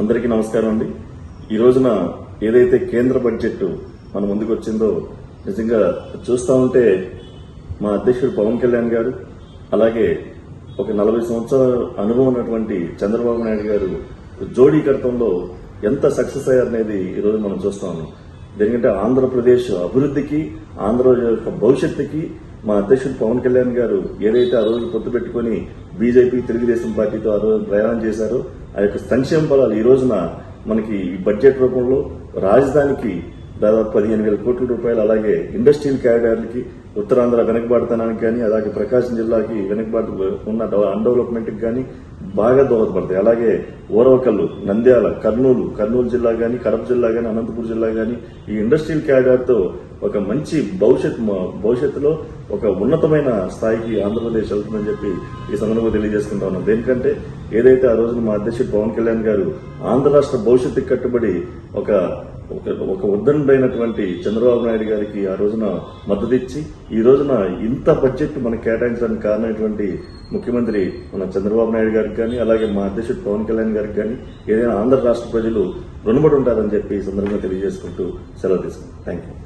అందరికీ నమస్కారం అండి. ఈ రోజున ఏదైతే కేంద్ర బడ్జెట్ మన ముందుకు వచ్చిందో నిజంగా చూస్తా ఉంటే మా అధ్యక్షుడు పవన్ కళ్యాణ్ గారు అలాగే ఒక నలభై సంవత్సరాల అనుభవం ఉన్నటువంటి చంద్రబాబు నాయుడు గారు జోడీకర్తంలో ఎంత సక్సెస్ అయ్యారనేది ఈ రోజు మనం చూస్తా ఉన్నాం. ఎందుకంటే ఆంధ్రప్రదేశ్ అభివృద్ధికి ఆంధ్ర యొక్క భవిష్యత్తుకి మా అధ్యక్షుడు పవన్ కళ్యాణ్ గారు ఏదైతే ఆ రోజు పొత్తు పెట్టుకుని బీజేపీ తెలుగుదేశం పార్టీతో ఆ రోజు ప్రయాణం చేశారు. ఆ యొక్క సంక్షేమ ఫలాలు ఈ రోజున మనకి ఈ బడ్జెట్ రూపంలో రాజధానికి దాదాపు పదిహేను వేల కోట్ల రూపాయలు అలాగే ఇండస్ట్రియల్ క్యారిడార్లకి ఉత్తరాంధ్ర వెనకబాటుతనానికి కానీ అలాగే ప్రకాశం జిల్లాకి వెనకబాటు ఉన్న అన్డెవలప్మెంట్కి కానీ బాగా దోహదపడతాయి. అలాగే ఓరవకల్లు నంద్యాల కర్నూలు కర్నూలు జిల్లా కానీ కడప జిల్లా కానీ అనంతపురం జిల్లా కానీ ఈ ఇండస్ట్రియల్ క్యారిడార్తో ఒక మంచి భవిష్యత్ భవిష్యత్తులో ఒక ఉన్నతమైన స్థాయికి ఆంధ్రప్రదేశ్ వెళ్తుందని చెప్పి ఈ సందర్భంగా తెలియజేసుకుంటా ఉన్నాం. దేనికంటే ఏదైతే ఆ రోజున మా అధ్యక్షుడు పవన్ కళ్యాణ్ గారు ఆంధ్ర రాష్ట్ర భవిష్యత్తుకి కట్టుబడి ఒక ఒక ఒక ఉద్దండైనటువంటి చంద్రబాబు నాయుడు గారికి ఆ రోజున మద్దతు ఇచ్చి ఈ రోజున ఇంత బడ్జెట్ మనకు కేటాయించడానికి కారణమైనటువంటి ముఖ్యమంత్రి మన చంద్రబాబు నాయుడు గారికి కానీ అలాగే మా అధ్యక్షుడు పవన్ కళ్యాణ్ గారికి కానీ ఏదైనా ఆంధ్ర రాష్ట్ర ప్రజలు రుణపడి ఉంటారని చెప్పి ఈ సందర్భంగా తెలియజేసుకుంటూ సెలవు తీసుకుంటాం థ్యాంక్ యూ